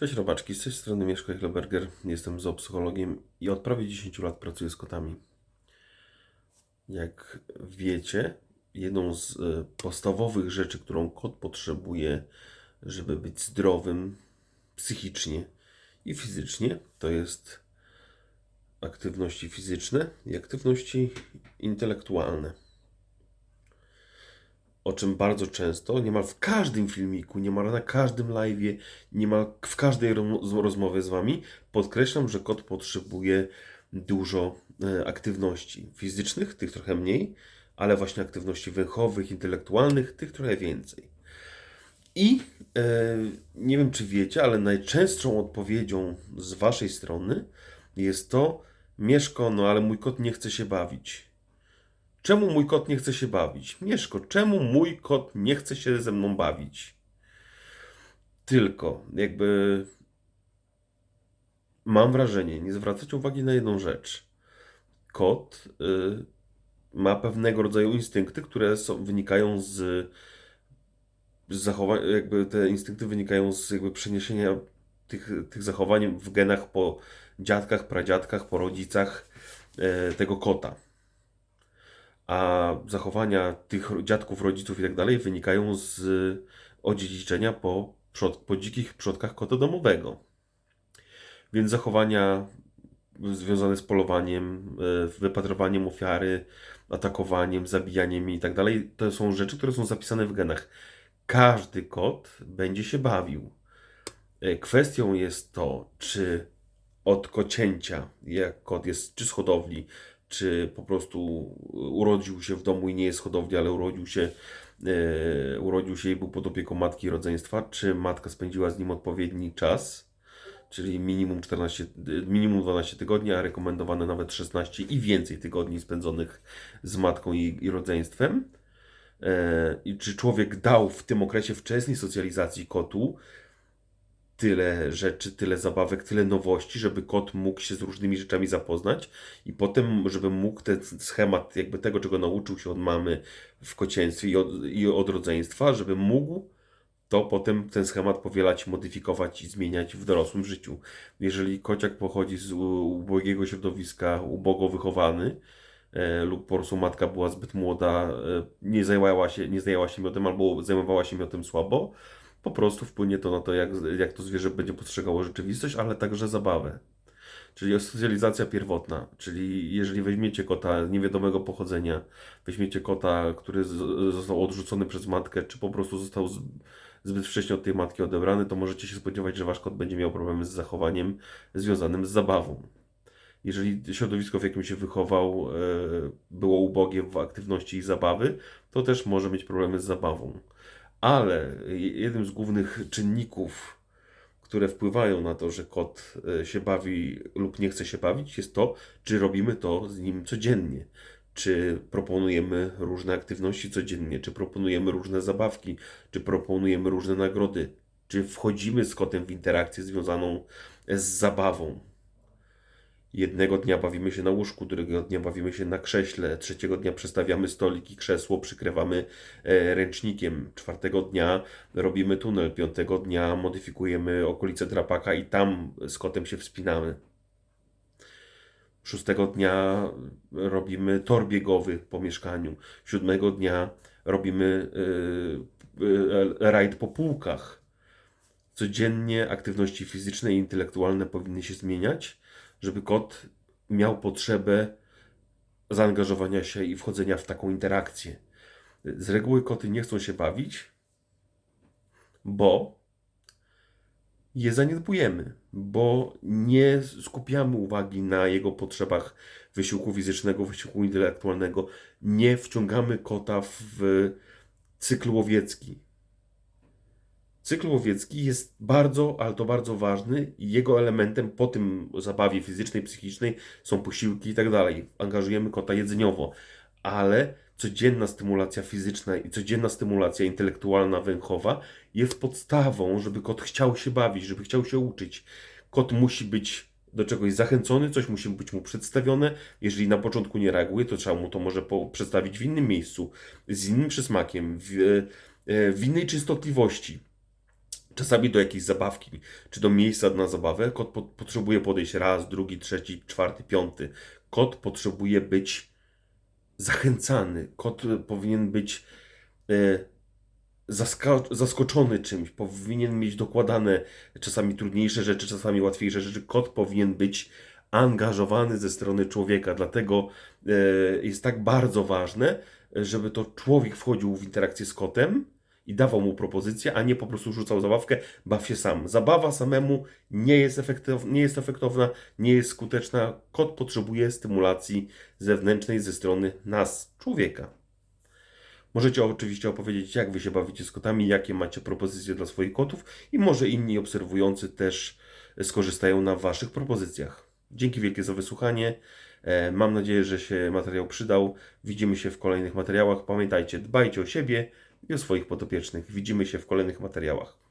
Cześć robaczki, z tej strony Mieszko Hleberger, jestem zoopsychologiem i od prawie 10 lat pracuję z kotami. Jak wiecie, jedną z e, podstawowych rzeczy, którą kot potrzebuje, żeby być zdrowym psychicznie i fizycznie, to jest aktywności fizyczne i aktywności intelektualne o czym bardzo często, niemal w każdym filmiku, niemal na każdym live'ie, niemal w każdej roz- rozmowie z Wami podkreślam, że kot potrzebuje dużo e, aktywności fizycznych, tych trochę mniej, ale właśnie aktywności węchowych, intelektualnych, tych trochę więcej. I e, nie wiem, czy wiecie, ale najczęstszą odpowiedzią z Waszej strony jest to, Mieszko, no ale mój kot nie chce się bawić. Czemu mój kot nie chce się bawić? Mieszko, czemu mój kot nie chce się ze mną bawić? Tylko, jakby mam wrażenie, nie zwracacie uwagi na jedną rzecz. Kot y, ma pewnego rodzaju instynkty, które są, wynikają z, z zachowań, jakby te instynkty wynikają z jakby przeniesienia tych, tych zachowań w genach po dziadkach, pradziadkach, po rodzicach y, tego kota a zachowania tych dziadków, rodziców i tak dalej wynikają z odziedziczenia po, przod, po dzikich przodkach kota domowego. Więc zachowania związane z polowaniem, e, wypatrowaniem ofiary, atakowaniem, zabijaniem i tak dalej, to są rzeczy, które są zapisane w genach. Każdy kot będzie się bawił. E, Kwestią jest to, czy od kocięcia, jak kot jest czy z hodowli, czy po prostu urodził się w domu i nie jest hodowli, ale urodził się, e, urodził się i był pod opieką matki i rodzeństwa, czy matka spędziła z nim odpowiedni czas, czyli minimum 14, minimum 12 tygodni, a rekomendowane nawet 16 i więcej tygodni spędzonych z matką i, i rodzeństwem. E, I czy człowiek dał w tym okresie wczesnej socjalizacji kotu tyle rzeczy, tyle zabawek, tyle nowości, żeby kot mógł się z różnymi rzeczami zapoznać i potem, żeby mógł ten schemat jakby tego, czego nauczył się od mamy w kocięstwie i od, i od rodzeństwa, żeby mógł to potem ten schemat powielać, modyfikować i zmieniać w dorosłym życiu. Jeżeli kociak pochodzi z ubogiego środowiska, ubogo wychowany, e, lub po prostu matka była zbyt młoda, e, nie zajęła się, nie zajęła się miodem albo zajmowała się miodem słabo, po prostu wpłynie to na to, jak, jak to zwierzę będzie postrzegało rzeczywistość, ale także zabawę. Czyli socjalizacja pierwotna, czyli jeżeli weźmiecie kota niewiadomego pochodzenia, weźmiecie kota, który został odrzucony przez matkę, czy po prostu został zbyt wcześnie od tej matki odebrany, to możecie się spodziewać, że wasz kot będzie miał problemy z zachowaniem związanym z zabawą. Jeżeli środowisko, w jakim się wychował, e, było ubogie w aktywności i zabawy, to też może mieć problemy z zabawą. Ale jednym z głównych czynników, które wpływają na to, że kot e, się bawi lub nie chce się bawić, jest to, czy robimy to z nim codziennie. Czy proponujemy różne aktywności codziennie, czy proponujemy różne zabawki, czy proponujemy różne nagrody, czy wchodzimy z kotem w interakcję związaną z zabawą. Jednego dnia bawimy się na łóżku, drugiego dnia bawimy się na krześle, trzeciego dnia przestawiamy stolik i krzesło, przykrywamy e, ręcznikiem, czwartego dnia robimy tunel, piątego dnia modyfikujemy okolice drapaka i tam z kotem się wspinamy. Szóstego dnia robimy tor biegowy po mieszkaniu. Siódmego dnia robimy e, rajd po półkach. Codziennie aktywności fizyczne i intelektualne powinny się zmieniać, żeby kot miał potrzebę zaangażowania się i wchodzenia w taką interakcję. Z reguły koty nie chcą się bawić, bo je zaniedbujemy, bo nie skupiamy uwagi na jego potrzebach wysiłku fizycznego, wysiłku intelektualnego, nie wciągamy kota w cykl łowiecki. Cykl łowiecki jest bardzo, ale to bardzo ważny i jego elementem po tym zabawie fizycznej, psychicznej są posiłki i tak dalej. Angażujemy kota jedzeniowo, ale codzienna stymulacja fizyczna i codzienna stymulacja intelektualna, węchowa jest podstawą, żeby kot chciał się bawić, żeby chciał się uczyć. Kot musi być do czegoś zachęcony, coś musi być mu przedstawione. Jeżeli na początku nie reaguje, to trzeba mu to może przedstawić w innym miejscu, z innym przysmakiem, w, e, w innej częstotliwości Czasami do jakiejś zabawki, czy do miejsca na zabawę, kot po, potrzebuje podejść raz, drugi, trzeci, czwarty, piąty. Kot potrzebuje być zachęcany. Kot e, powinien być e, zaskoczony czymś, powinien mieć dokładane czasami trudniejsze rzeczy, czasami łatwiejsze rzeczy. Kot powinien być angażowany ze strony człowieka, dlatego e, jest tak bardzo ważne, żeby to człowiek wchodził w interakcję z kotem i dawał mu propozycję, a nie po prostu rzucał zabawkę, baw się sam. Zabawa samemu nie jest, efektyw- nie jest efektowna, nie jest skuteczna. Kot potrzebuje stymulacji zewnętrznej ze strony nas, człowieka. Możecie oczywiście opowiedzieć, jak wy się bawicie z kotami, jakie macie propozycje dla swoich kotów i może inni obserwujący też skorzystają na waszych propozycjach. Dzięki wielkie za wysłuchanie. E, Mam nadzieję, że się materiał przydał. Widzimy się w kolejnych materiałach. Pamiętajcie, dbajcie o siebie i o swoich podopiecznych. Widzimy się w kolejnych materiałach.